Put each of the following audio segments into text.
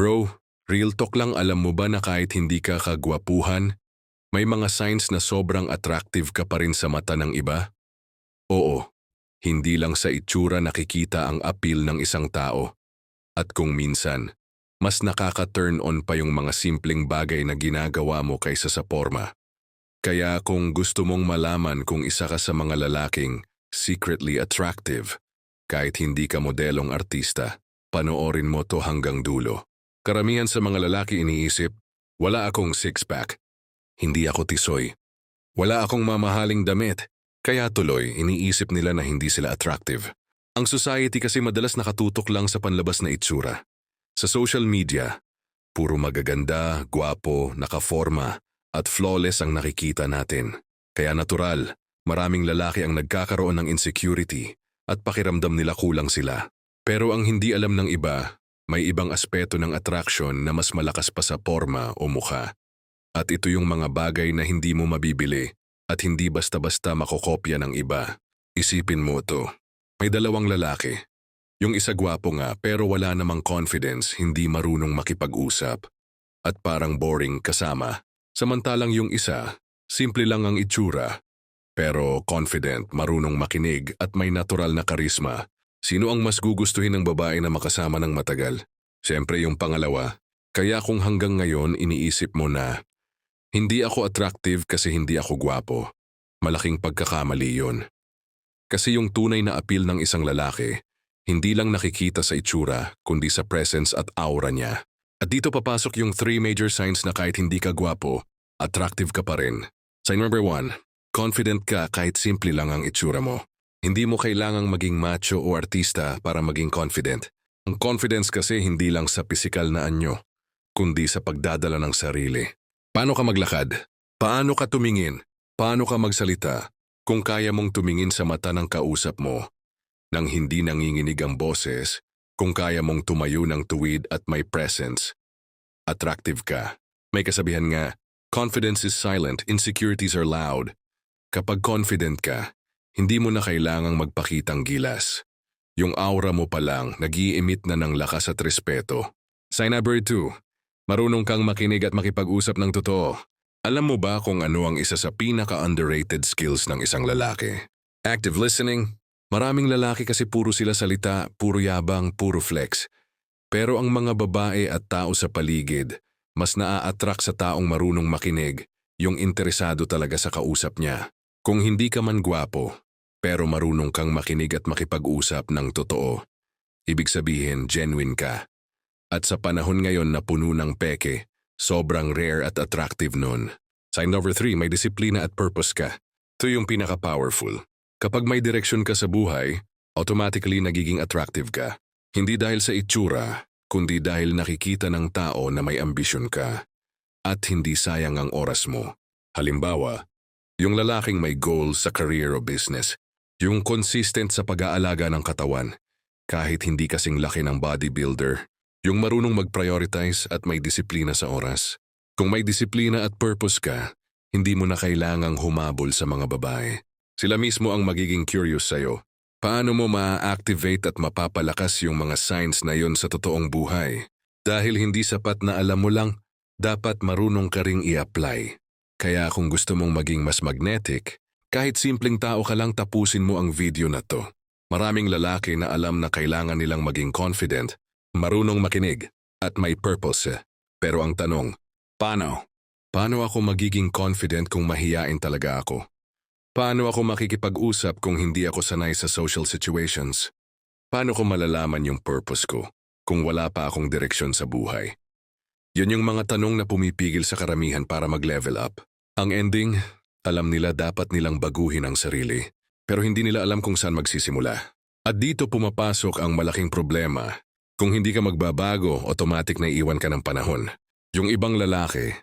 Bro, real talk lang alam mo ba na kahit hindi ka kagwapuhan, may mga signs na sobrang attractive ka pa rin sa mata ng iba? Oo, hindi lang sa itsura nakikita ang appeal ng isang tao. At kung minsan, mas nakaka-turn on pa yung mga simpleng bagay na ginagawa mo kaysa sa forma. Kaya kung gusto mong malaman kung isa ka sa mga lalaking secretly attractive, kahit hindi ka modelong artista, panoorin mo to hanggang dulo. Karamihan sa mga lalaki iniisip, wala akong six-pack, hindi ako tisoy. Wala akong mamahaling damit, kaya tuloy iniisip nila na hindi sila attractive. Ang society kasi madalas nakatutok lang sa panlabas na itsura. Sa social media, puro magaganda, gwapo, nakaforma, at flawless ang nakikita natin. Kaya natural, maraming lalaki ang nagkakaroon ng insecurity at pakiramdam nila kulang sila. Pero ang hindi alam ng iba, may ibang aspeto ng attraction na mas malakas pa sa forma o mukha. At ito yung mga bagay na hindi mo mabibili at hindi basta-basta makokopya ng iba. Isipin mo to. May dalawang lalaki. Yung isa gwapo nga pero wala namang confidence, hindi marunong makipag-usap. At parang boring kasama. Samantalang yung isa, simple lang ang itsura. Pero confident, marunong makinig at may natural na karisma. Sino ang mas gugustuhin ng babae na makasama ng matagal? Siyempre yung pangalawa. Kaya kung hanggang ngayon iniisip mo na, hindi ako attractive kasi hindi ako gwapo. Malaking pagkakamali yun. Kasi yung tunay na appeal ng isang lalaki, hindi lang nakikita sa itsura, kundi sa presence at aura niya. At dito papasok yung three major signs na kahit hindi ka gwapo, attractive ka pa rin. Sign number one, confident ka kahit simple lang ang itsura mo. Hindi mo kailangang maging macho o artista para maging confident. Ang confidence kasi hindi lang sa pisikal na anyo, kundi sa pagdadala ng sarili. Paano ka maglakad? Paano ka tumingin? Paano ka magsalita? Kung kaya mong tumingin sa mata ng kausap mo, nang hindi nanginginig ang boses, kung kaya mong tumayo ng tuwid at may presence, attractive ka. May kasabihan nga, confidence is silent, insecurities are loud. Kapag confident ka, hindi mo na kailangang magpakitang gilas. Yung aura mo pa lang, nag emit na ng lakas at respeto. Sign number 2. Marunong kang makinig at makipag-usap ng totoo. Alam mo ba kung ano ang isa sa pinaka-underrated skills ng isang lalaki? Active listening. Maraming lalaki kasi puro sila salita, puro yabang, puro flex. Pero ang mga babae at tao sa paligid, mas naa-attract sa taong marunong makinig, yung interesado talaga sa kausap niya. Kung hindi ka man gwapo, pero marunong kang makinig at makipag-usap ng totoo, ibig sabihin genuine ka. At sa panahon ngayon na puno ng peke, sobrang rare at attractive nun. Sign number three, may disiplina at purpose ka. Ito yung pinaka-powerful. Kapag may direksyon ka sa buhay, automatically nagiging attractive ka. Hindi dahil sa itsura, kundi dahil nakikita ng tao na may ambisyon ka. At hindi sayang ang oras mo. Halimbawa, yung lalaking may goals sa career o business, yung consistent sa pag-aalaga ng katawan, kahit hindi kasing laki ng bodybuilder, yung marunong mag-prioritize at may disiplina sa oras. Kung may disiplina at purpose ka, hindi mo na kailangang humabol sa mga babae. Sila mismo ang magiging curious sa'yo. Paano mo ma-activate at mapapalakas yung mga signs na yon sa totoong buhay? Dahil hindi sapat na alam mo lang, dapat marunong ka ring i-apply. Kaya kung gusto mong maging mas magnetic, kahit simpleng tao ka lang tapusin mo ang video na to. Maraming lalaki na alam na kailangan nilang maging confident, marunong makinig, at may purpose. Pero ang tanong, paano? Paano ako magiging confident kung mahiyain talaga ako? Paano ako makikipag-usap kung hindi ako sanay sa social situations? Paano ko malalaman yung purpose ko kung wala pa akong direksyon sa buhay? Yun yung mga tanong na pumipigil sa karamihan para mag-level up. Ang ending, alam nila dapat nilang baguhin ang sarili, pero hindi nila alam kung saan magsisimula. At dito pumapasok ang malaking problema. Kung hindi ka magbabago, automatic na iwan ka ng panahon. Yung ibang lalaki,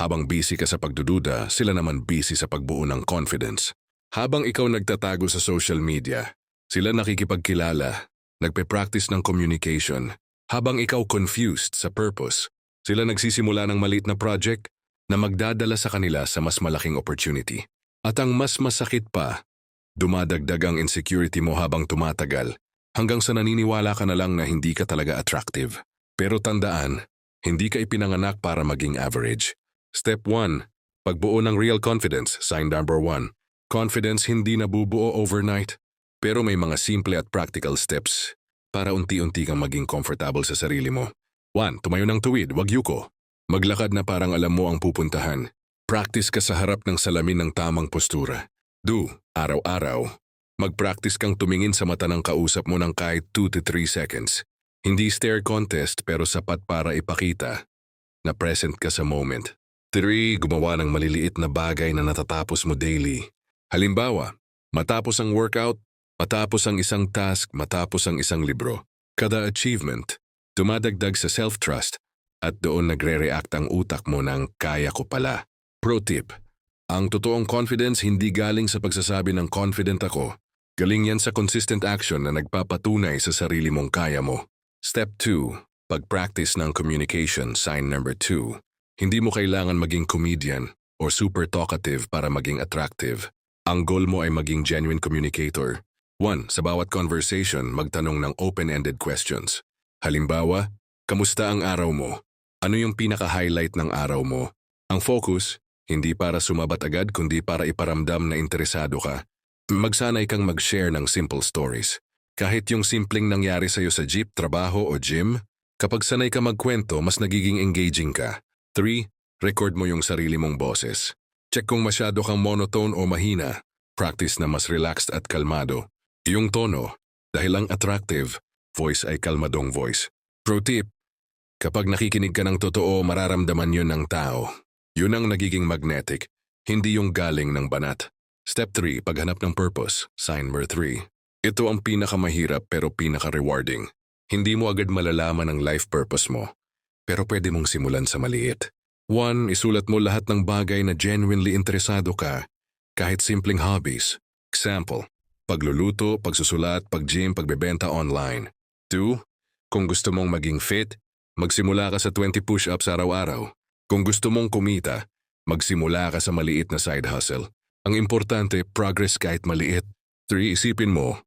habang busy ka sa pagdududa, sila naman busy sa pagbuo ng confidence. Habang ikaw nagtatago sa social media, sila nakikipagkilala, nagpe-practice ng communication. Habang ikaw confused sa purpose, sila nagsisimula ng maliit na project na magdadala sa kanila sa mas malaking opportunity. At ang mas masakit pa, dumadagdag ang insecurity mo habang tumatagal hanggang sa naniniwala ka na lang na hindi ka talaga attractive. Pero tandaan, hindi ka ipinanganak para maging average. Step 1. Pagbuo ng real confidence, sign number 1. Confidence hindi nabubuo overnight, pero may mga simple at practical steps para unti-unti kang maging comfortable sa sarili mo. 1. Tumayo ng tuwid, wag yuko. Maglakad na parang alam mo ang pupuntahan. Practice ka sa harap ng salamin ng tamang postura. 2. Araw-araw. Mag-practice kang tumingin sa mata ng kausap mo ng kahit 2 to 3 seconds. Hindi stare contest pero sapat para ipakita na present ka sa moment. 3. Gumawa ng maliliit na bagay na natatapos mo daily. Halimbawa, matapos ang workout, matapos ang isang task, matapos ang isang libro. Kada achievement, tumadagdag sa self-trust at doon nagre-react ang utak mo ng kaya ko pala. Pro tip, ang totoong confidence hindi galing sa pagsasabi ng confident ako. Galing yan sa consistent action na nagpapatunay sa sarili mong kaya mo. Step 2. Pag-practice ng communication, sign number 2. Hindi mo kailangan maging comedian or super talkative para maging attractive. Ang goal mo ay maging genuine communicator. 1. Sa bawat conversation, magtanong ng open-ended questions. Halimbawa, kamusta ang araw mo? Ano yung pinaka-highlight ng araw mo? Ang focus, hindi para sumabat agad kundi para iparamdam na interesado ka. Magsanay kang mag-share ng simple stories. Kahit yung simpleng nangyari sa'yo sa jeep, trabaho o gym, kapag sanay ka magkwento, mas nagiging engaging ka. 3. Record mo yung sarili mong boses. Check kung masyado kang monotone o mahina. Practice na mas relaxed at kalmado. Yung tono, dahil ang attractive, voice ay kalmadong voice. Pro tip, kapag nakikinig ka ng totoo, mararamdaman yun ng tao. Yun ang nagiging magnetic, hindi yung galing ng banat. Step 3, paghanap ng purpose, sign number 3. Ito ang pinakamahirap pero pinaka-rewarding. Hindi mo agad malalaman ang life purpose mo, pero pwede mong simulan sa maliit. 1. Isulat mo lahat ng bagay na genuinely interesado ka, kahit simpleng hobbies. Example, pagluluto, pagsusulat, pag-gym, pagbebenta online. 2. Kung gusto mong maging fit, magsimula ka sa 20 push-ups araw-araw. Kung gusto mong kumita, magsimula ka sa maliit na side hustle. Ang importante, progress kahit maliit. 3. Isipin mo,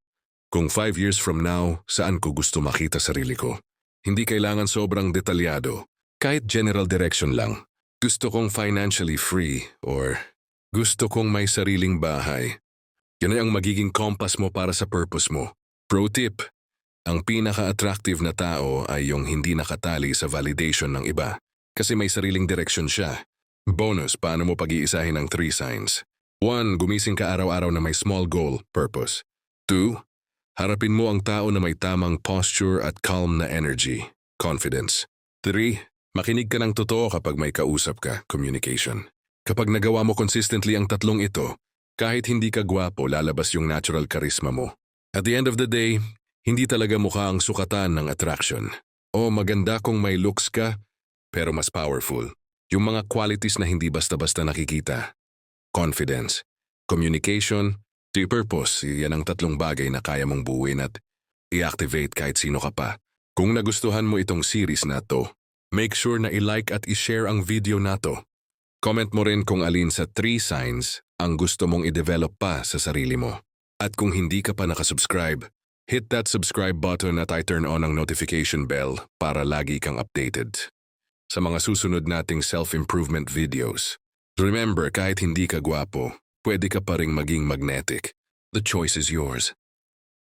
kung 5 years from now, saan ko gusto makita sarili ko? Hindi kailangan sobrang detalyado. Kahit general direction lang. Gusto kong financially free or gusto kong may sariling bahay. Yan ay ang magiging compass mo para sa purpose mo. Pro tip, ang pinaka-attractive na tao ay yung hindi nakatali sa validation ng iba kasi may sariling direksyon siya. Bonus, paano mo pag-iisahin ang three signs? 1. Gumising ka araw-araw na may small goal, purpose. 2. Harapin mo ang tao na may tamang posture at calm na energy, confidence. 3. Makinig ka ng totoo kapag may kausap ka, communication. Kapag nagawa mo consistently ang tatlong ito, kahit hindi ka gwapo, lalabas yung natural charisma mo. At the end of the day, hindi talaga mukha ang sukatan ng attraction. O maganda kung may looks ka, pero mas powerful. Yung mga qualities na hindi basta-basta nakikita. Confidence, communication, to purpose, yan ang tatlong bagay na kaya mong buuin at i-activate kahit sino ka pa. Kung nagustuhan mo itong series na to, make sure na i-like at i-share ang video na to. Comment mo rin kung alin sa 3 signs ang gusto mong i-develop pa sa sarili mo. At kung hindi ka pa nakasubscribe, hit that subscribe button at I-turn on ang notification bell para lagi kang updated sa mga susunod nating self-improvement videos. Remember, kahit hindi ka gwapo, pwede ka pa ring maging magnetic. The choice is yours.